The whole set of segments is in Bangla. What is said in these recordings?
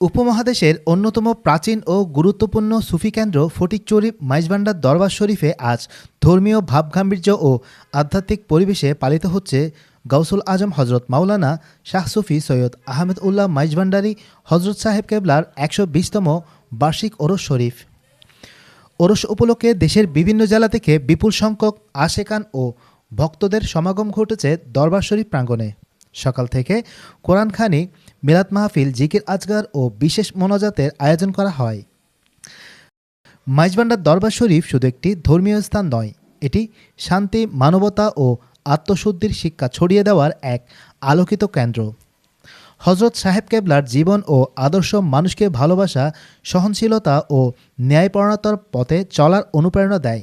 উপমহাদেশের অন্যতম প্রাচীন ও গুরুত্বপূর্ণ সুফি কেন্দ্র ফটিকচুরি মাইজবান্ডার দরবার শরীফে আজ ধর্মীয় ভাবগাম্ভীর্য ও আধ্যাত্মিক পরিবেশে পালিত হচ্ছে গৌসুল আজম হজরত মাওলানা শাহ সুফি সৈয়দ আহমেদ উল্লাহ মাইজভান্ডারি হজরত সাহেব কেবলার একশো বিশতম বার্ষিক ওরস শরীফ। ওরস উপলক্ষে দেশের বিভিন্ন জেলা থেকে বিপুল সংখ্যক আশেকান ও ভক্তদের সমাগম ঘটেছে দরবার শরীফ প্রাঙ্গণে। সকাল থেকে কোরআন খানি মিলাদ মাহফিল, জিকির আজগার ও বিশেষ মোনাজাতের আয়োজন করা হয়। মাইজবান্ডার দরবার শরীফ শুধু একটি ধর্মীয় স্থান নয়, এটি শান্তি, মানবতা ও আত্মশুদ্ধির শিক্ষা ছড়িয়ে দেওয়ার এক আলোকিত কেন্দ্র। হজরত সাহেব কেবলার জীবন ও আদর্শ মানুষকে ভালোবাসা, সহনশীলতা ও ন্যায়পরণতার পথে চলার অনুপ্রেরণা দেয়।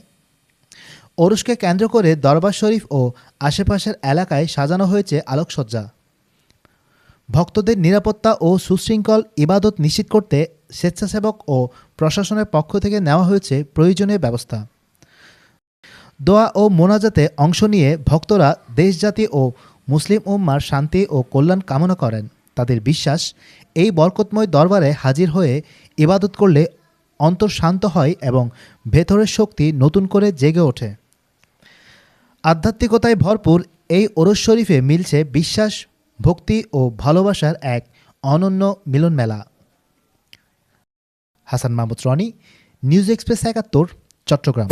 ওরসকে কেন্দ্র করে দরবার শরীফ ও আশেপাশের এলাকায় সাজানো হয়েছে আলোকসজ্জা। ভক্তদের নিরাপত্তা ও সুশৃঙ্খল ইবাদত নিশ্চিত করতে স্বেচ্ছাসেবক ও প্রশাসনের পক্ষ থেকে নেওয়া হয়েছে প্রয়োজনীয় ব্যবস্থা। দোয়া ও মোনাজাতে অংশ নিয়ে ভক্তরা দেশজাতি ও মুসলিম উম্মার শান্তি ও কল্যাণ কামনা করেন। তাদের বিশ্বাস, এই বরকতময় দরবারে হাজির হয়ে ইবাদত করলে অন্তর শান্ত হয় এবং ভেতরের শক্তি নতুন করে জেগে ওঠে। আধ্যাত্মিকতায় ভরপুর এই ওরস শরীফে মিলছে বিশ্বাস ভক্তি ও ভালোবাসার এক অনন্য মিলনমেলা। হাসান মাহমুদ রনি নিউজ এক্সপ্রেস একাত্তর চট্টগ্রাম।